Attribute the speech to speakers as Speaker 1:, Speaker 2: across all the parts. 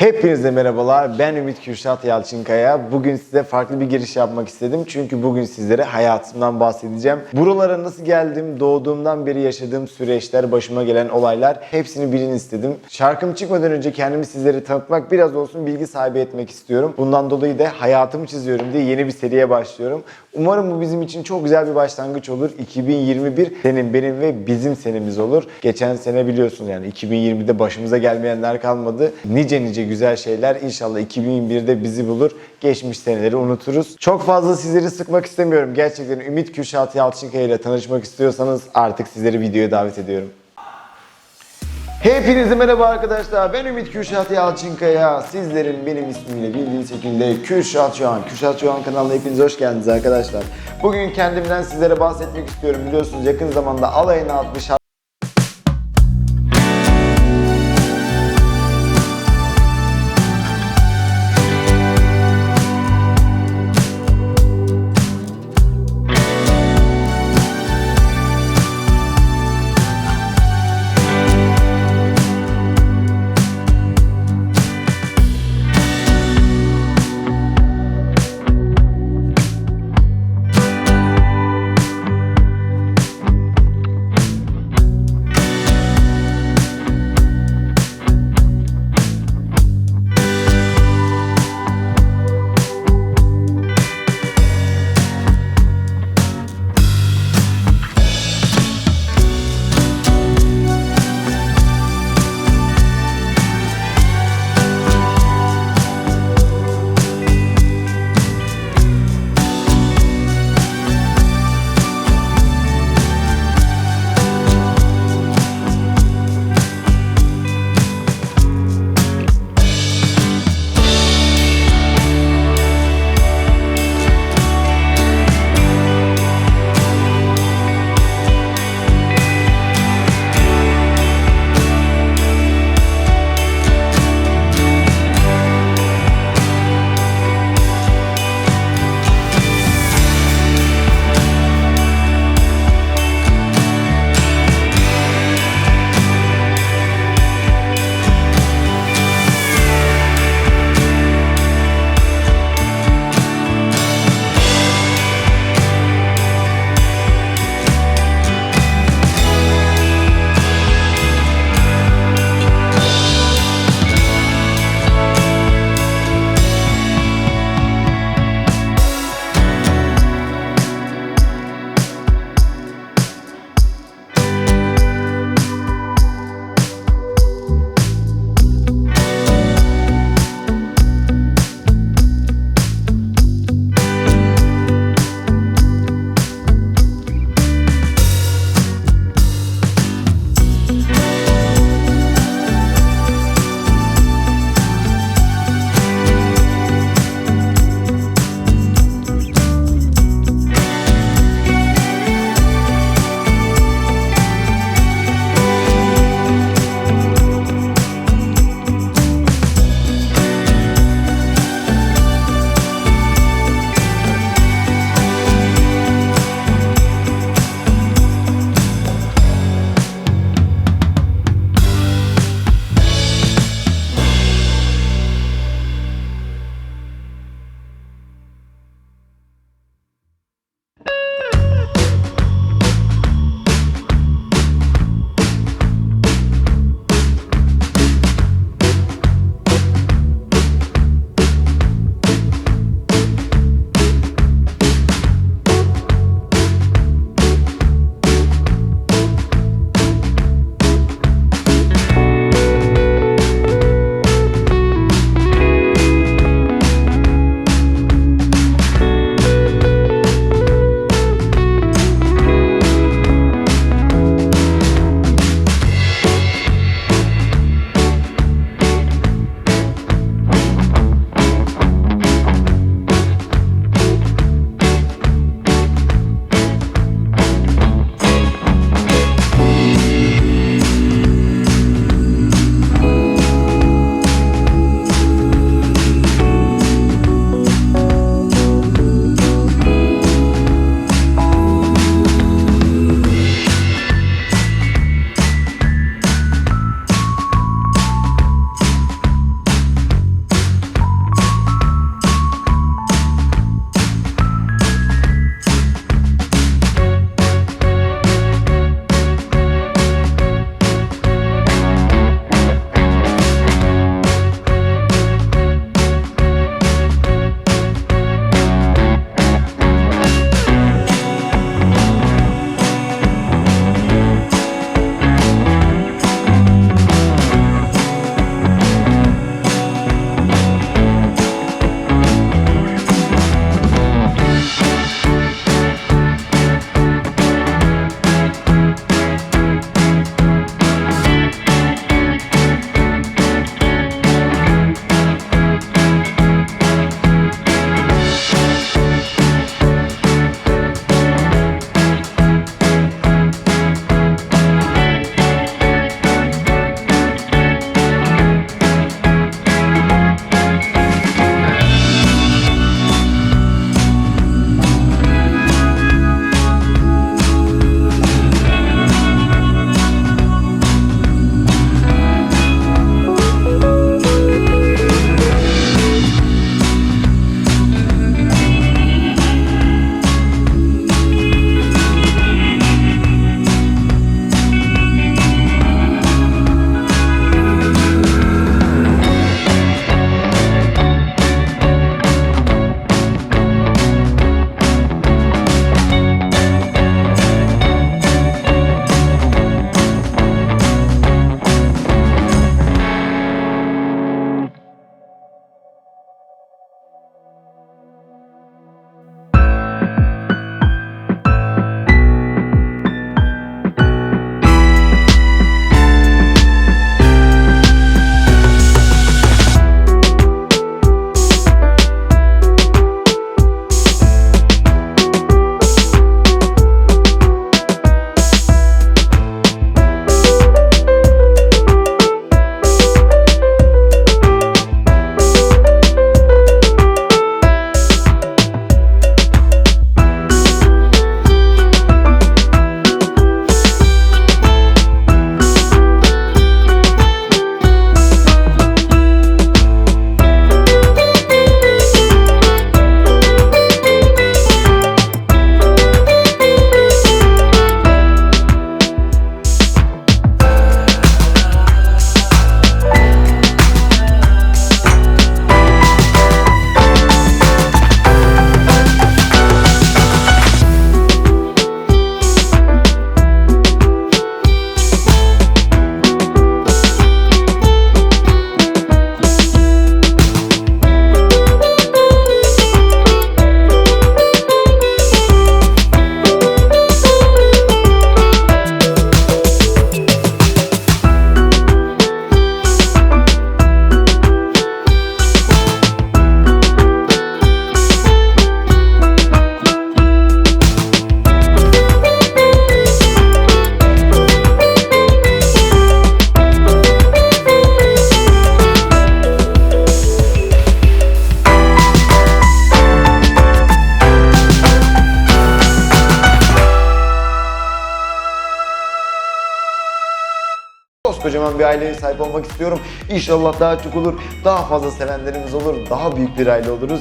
Speaker 1: Hepinize merhabalar. Ben Ümit Kürşat Yalçınkaya. Bugün size farklı bir giriş yapmak istedim. Çünkü bugün sizlere hayatımdan bahsedeceğim. Buralara nasıl geldim, doğduğumdan beri yaşadığım süreçler, başıma gelen olaylar hepsini bilin istedim. Şarkım çıkmadan önce kendimi sizlere tanıtmak, biraz olsun bilgi sahibi etmek istiyorum. Bundan dolayı da hayatımı çiziyorum diye yeni bir seriye başlıyorum. Umarım bu bizim için çok güzel bir başlangıç olur. 2021 senin, benim ve bizim senemiz olur. Geçen sene biliyorsun yani 2020'de başımıza gelmeyenler kalmadı. Nice nice güzel şeyler inşallah 2021'de bizi bulur. Geçmiş seneleri unuturuz. Çok fazla sizleri sıkmak istemiyorum. Gerçekten Ümit Kürşat Yalçınkaya ile tanışmak istiyorsanız artık sizleri videoya davet ediyorum. Hepinize merhaba arkadaşlar. Ben Ümit Kürşat Yalçınkaya. Sizlerin benim ismimle bildiğiniz şekilde Kürşat Çoğan. Kürşat Çoğan kanalına hepiniz hoş geldiniz arkadaşlar. Bugün kendimden sizlere bahsetmek istiyorum. Biliyorsunuz yakın zamanda alayına atmış koskocaman bir aileye sahip olmak istiyorum. İnşallah daha çok olur, daha fazla sevenlerimiz olur, daha büyük bir aile oluruz.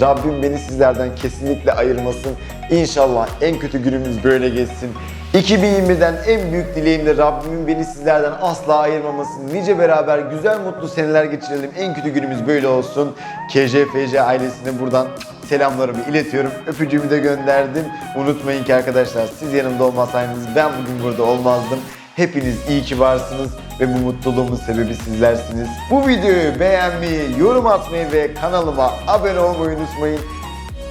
Speaker 1: Rabbim beni sizlerden kesinlikle ayırmasın. İnşallah en kötü günümüz böyle geçsin. 2020'den en büyük dileğim de Rabbimin beni sizlerden asla ayırmaması. Nice beraber güzel mutlu seneler geçirelim. En kötü günümüz böyle olsun. KJFC ailesine buradan selamlarımı iletiyorum. Öpücüğümü de gönderdim. Unutmayın ki arkadaşlar siz yanımda olmasaydınız ben bugün burada olmazdım. Hepiniz iyi ki varsınız ve bu mutluluğumun sebebi sizlersiniz. Bu videoyu beğenmeyi, yorum atmayı ve kanalıma abone olmayı unutmayın.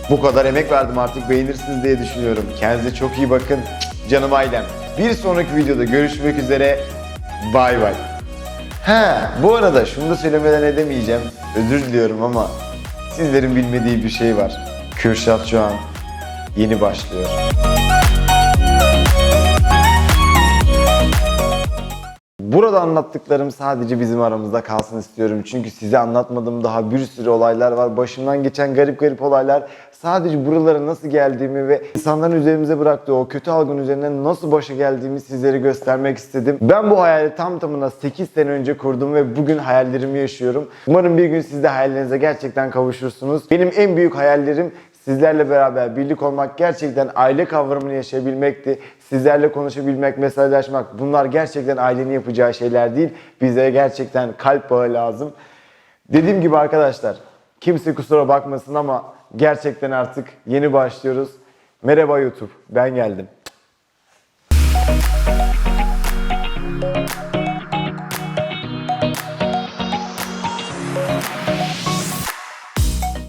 Speaker 1: Bu kadar emek verdim artık beğenirsiniz diye düşünüyorum. Kendinize çok iyi bakın. Canım ailem. Bir sonraki videoda görüşmek üzere. Bay bay. Ha, bu arada şunu da söylemeden edemeyeceğim. Özür diliyorum ama sizlerin bilmediği bir şey var. Kürşat şu yeni başlıyor. Burada anlattıklarım sadece bizim aramızda kalsın istiyorum. Çünkü size anlatmadığım daha bir sürü olaylar var. Başımdan geçen garip garip olaylar. Sadece buralara nasıl geldiğimi ve insanların üzerimize bıraktığı o kötü algın üzerinden nasıl başa geldiğimi sizlere göstermek istedim. Ben bu hayali tam tamına 8 sene önce kurdum ve bugün hayallerimi yaşıyorum. Umarım bir gün siz de hayallerinize gerçekten kavuşursunuz. Benim en büyük hayallerim Sizlerle beraber birlik olmak gerçekten aile kavramını yaşayabilmekti. Sizlerle konuşabilmek, mesajlaşmak bunlar gerçekten ailenin yapacağı şeyler değil. Bize gerçekten kalp bağı lazım. Dediğim gibi arkadaşlar kimse kusura bakmasın ama gerçekten artık yeni başlıyoruz. Merhaba YouTube ben geldim.